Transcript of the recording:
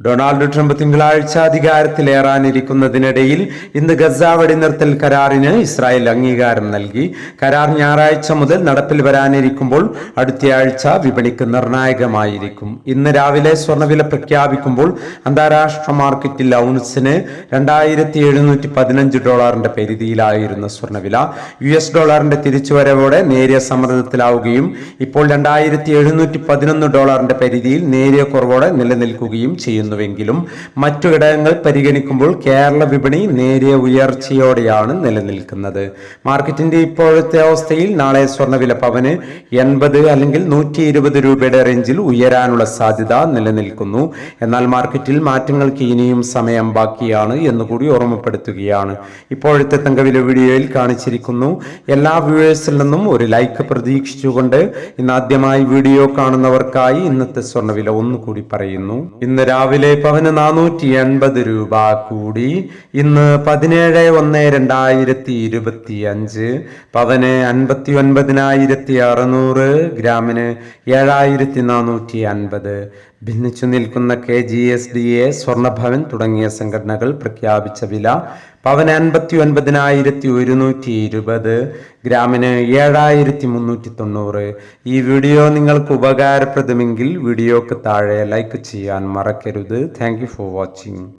Donald Trump തിങ്കളാഴ്ച അധികാരത്തിലേറാനിരിക്കുന്നതിനിടയിൽ ഇന്ന് Gaza വെടിനിർത്തൽ കരാറിന് ഇസ്രായേൽ അംഗീകാരം നൽകി. കരാർ ഞായറാഴ്ച മുതൽ നടപ്പിൽ വരാനിരിക്കുമ്പോൾ അടുത്തയാഴ്ച വിപണിക്ക് നിർണായകമായിരിക്കും. ഇന്ന് രാവിലെ സ്വർണവില പ്രഖ്യാപിക്കുമ്പോൾ അന്താരാഷ്ട്ര മാർക്കറ്റിൽ ഔൺസിന് രണ്ടായിരത്തി എഴുന്നൂറ്റി പതിനഞ്ച് ഡോളറിന്റെ പരിധിയിലായിരുന്ന സ്വർണവില. യു എസ് ഡോളറിന്റെ തിരിച്ചുവരവോടെ നേരിയ സമ്മർദ്ദത്തിലാവുകയും ഇപ്പോൾ രണ്ടായിരത്തി എഴുന്നൂറ്റി പതിനൊന്ന് ഡോളറിന്റെ പരിധിയിൽ നേരിയ കുറവോടെ നിലനിൽക്കുകയും ചെയ്യുന്നുവെങ്കിലും മറ്റു ഘടകങ്ങൾ പരിഗണിക്കുമ്പോൾ കേരള വിപണി നേരിയ ഉയർച്ചയോടെയാണ് നിലനിൽക്കുന്നത്. മാർക്കറ്റിന്റെ ഇപ്പോഴത്തെ അവസ്ഥയിൽ നാളെ സ്വർണവില പവന് എൺപത് അല്ലെങ്കിൽ നൂറ്റി ഇരുപത് രൂപയുടെ റേഞ്ചിൽ ഉയരാനുള്ള സാധ്യത നിലനിൽക്കുന്നു. എന്നാൽ മാർക്കറ്റിൽ മാറ്റങ്ങൾക്ക് ഇനിയും സമയം ബാക്കിയാണ് എന്നുകൂടി ഓർമ്മപ്പെടുത്തുകയാണ്. ഇപ്പോഴത്തെ തങ്കവില വീഡിയോയിൽ കാണിച്ചിരിക്കുന്നു. എല്ലാ വ്യൂവേഴ്സിൽ നിന്നും ഒരു ലൈക്ക് പ്രതീക്ഷിച്ചുകൊണ്ട് ഇന്ന് ആദ്യമായി വീഡിയോ കാണുന്നവർക്കായി ഇന്നത്തെ സ്വർണവില ഒന്നുകൂടി പറയുന്നു. ഇന്ന് രാവിലെ പവന് നാനൂറ്റി എൺപത് രൂപ കൂടി. ഇന്ന് പതിനേഴ് ഒന്ന് രണ്ടായിരത്തി ഇരുപത്തി അഞ്ച് പവന് അൻപത്തി ഒൻപതിനായിരത്തി അറുന്നൂറ് ഗ്രാമിന് ഏഴായിരത്തി നാനൂറ്റി അൻപത് ഭിന്നിച്ചു നിൽക്കുന്ന K G S D A സ്വർണഭവൻ തുടങ്ങിയ സംഘടനകൾ പ്രഖ്യാപിച്ച വില പവന് അൻപത്തി ഒൻപതിനായിരത്തി ഒരുന്നൂറ്റി ഇരുപത് ഗ്രാമിന് ഏഴായിരത്തി മുന്നൂറ്റി തൊണ്ണൂറ് ഈ വീഡിയോ നിങ്ങൾക്ക് ഉപകാരപ്രദമെങ്കിൽ വീഡിയോക്ക് താഴെ ലൈക്ക് ചെയ്യാൻ മറക്കരുത്. Thank for watching